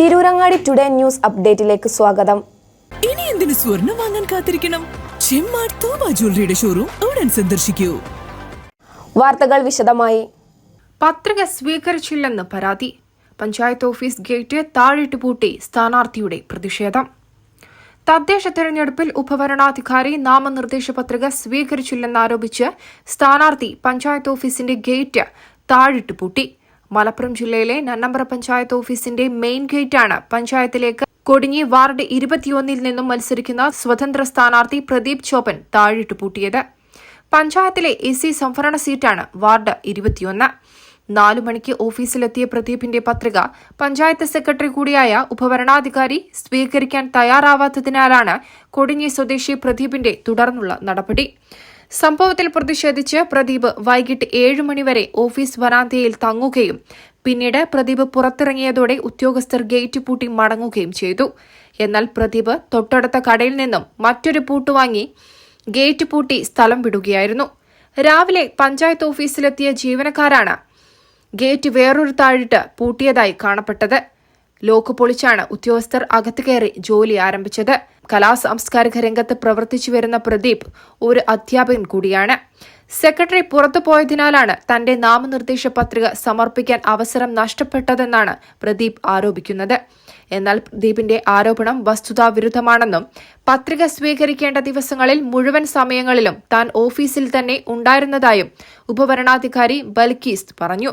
Tirurangadi today news അപ്ഡേറ്റിലേക്ക് സ്വാഗതം. ഇനി എന്തിനു സ്വർണം വാങ്ങാൻ കാത്തിരിക്കണം? ചെമ്മാട് തോമ ജ്വല്ലറിയുടെ ഷോറൂം ഉടൻ സന്ദർശിക്കൂ. വാർത്തകൾ വിശദമായി. പത്രിക സ്വീകരിച്ചില്ലെന്ന് പരാതി. പഞ്ചായത്ത് ഓഫീസ് ഗേറ്റ് താഴിട്ട് പൂട്ടി സ്ഥാനാർത്ഥിയുടെ പ്രതിഷേധം. തദ്ദേശ തെരഞ്ഞെടുപ്പിൽ ഉപഭരണാധികാരി നാമനിർദ്ദേശ പത്രിക സ്വീകരിച്ചില്ലെന്നാരോപിച്ച് സ്ഥാനാർത്ഥി പഞ്ചായത്ത് ഓഫീസിന്റെ ഗേറ്റ് താഴിട്ട് പൂട്ടി. മലപ്പുറം ജില്ലയിലെ നന്നമ്പ്ര പഞ്ചായത്ത് ഓഫീസിന്റെ മെയിൻ ഗേറ്റാണ്. പഞ്ചായത്തിലേക്ക് കൊടിഞ്ഞി വാർഡ് ഇരുപത്തിയൊന്നിൽ നിന്നും മത്സരിക്കുന്ന സ്വതന്ത്ര സ്ഥാനാർത്ഥി പ്രദീപ് ചോപ്പൻ താഴിട്ട് പൂട്ടിയത്. പഞ്ചായത്തിലെ എ സി സംവരണ സീറ്റാണ് വാർഡ് ഇരുപത്തിയൊന്ന്. നാലു മണിക്ക് ഓഫീസിലെത്തിയ പ്രദീപിന്റെ പത്രിക പഞ്ചായത്ത് സെക്രട്ടറി കൂടിയായ ഉപഭരണാധികാരി സ്വീകരിക്കാൻ തയ്യാറാവാത്തതിനാലാണ് കൊടിഞ്ഞി സ്വദേശി പ്രദീപിന്റെ തുടർന്നുള്ള നടപടി. സംഭവത്തിൽ പ്രതിഷേധിച്ച് പ്രദീപ് വൈകിട്ട് ഏഴ് മണിവരെ ഓഫീസ് വരാന്തയിൽ തങ്ങുകയും പിന്നീട് പ്രദീപ് പുറത്തിറങ്ങിയതോടെ ഉദ്യോഗസ്ഥർ ഗേറ്റ് പൂട്ടി മടങ്ങുകയും ചെയ്തു. എന്നാൽ പ്രദീപ് തൊട്ടടുത്ത കടയിൽ നിന്നും മറ്റൊരു പൂട്ട് വാങ്ങി ഗേറ്റ് പൂട്ടി സ്ഥലം വിടുകയായിരുന്നു. രാവിലെ പഞ്ചായത്ത് ഓഫീസിലെത്തിയ ജീവനക്കാരാണ് ഗേറ്റ് വേറൊരു താഴിട്ട് പൂട്ടിയതായി കാണപ്പെട്ടത്. ലോക്ക് പൊളിച്ചാണ് ഉദ്യോഗസ്ഥർ അകത്ത് കയറി ജോലി ആരംഭിച്ചത്. കലാ സാംസ്കാരിക രംഗത്ത് പ്രവർത്തിച്ചു വരുന്ന പ്രദീപ് ഒരു അധ്യാപകൻ കൂടിയാണ്. സെക്രട്ടറി പുറത്തു പോയതിനാലാണ് തന്റെ നാമനിർദ്ദേശ പത്രിക സമർപ്പിക്കാൻ അവസരം നഷ്ടപ്പെട്ടതെന്നാണ് പ്രദീപ് ആരോപിക്കുന്നത്. എന്നാൽ പ്രദീപിന്റെ ആരോപണം വസ്തുതാ വിരുദ്ധമാണെന്നും പത്രിക സ്വീകരിക്കേണ്ട ദിവസങ്ങളിൽ മുഴുവൻ സമയങ്ങളിലും താൻ ഓഫീസിൽ തന്നെ ഉണ്ടായിരുന്നതായും ഉപഭരണാധികാരി ബൽക്കീസ് പറഞ്ഞു.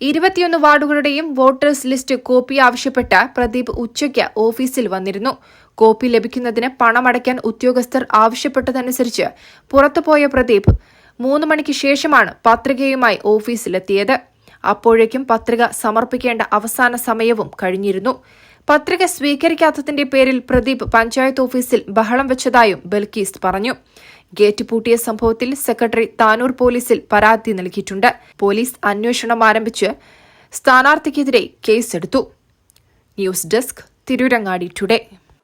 ഇരുപത്തിയൊന്ന് വാർഡുകളുടെയും വോട്ടേഴ്സ് ലിസ്റ്റ് കോപ്പി ആവശ്യപ്പെട്ട് പ്രദീപ് ഉച്ചയ്ക്ക് ഓഫീസിൽ വന്നിരുന്നു. കോപ്പി ലഭിക്കുന്നതിന് പണമടയ്ക്കാൻ ഉദ്യോഗസ്ഥർ ആവശ്യപ്പെട്ടതനുസരിച്ച് പുറത്തുപോയ പ്രദീപ് മൂന്ന് മണിക്ക് ശേഷമാണ് പത്രികയുമായി ഓഫീസിലെത്തിയത്. അപ്പോഴേക്കും പത്രിക സമർപ്പിക്കേണ്ട അവസാന സമയവും കഴിഞ്ഞിരുന്നു. പത്രിക സ്വീകരിക്കാത്തതിന്റെ പേരിൽ പ്രദീപ് പഞ്ചായത്ത് ഓഫീസിൽ ബഹളം വെച്ചതായും ബൽക്കീസ് പറഞ്ഞു. ഗേറ്റ് പൂട്ടിയ സംഭവത്തിൽ സെക്രട്ടറി താനൂർ പോലീസിൽ പരാതി നൽകിയിട്ടുണ്ട്. പോലീസ് അന്വേഷണം ആരംഭിച്ച് സ്ഥാനാർത്ഥിക്കെതിരെ കേസെടുത്തു. News desk Tirurangadi today.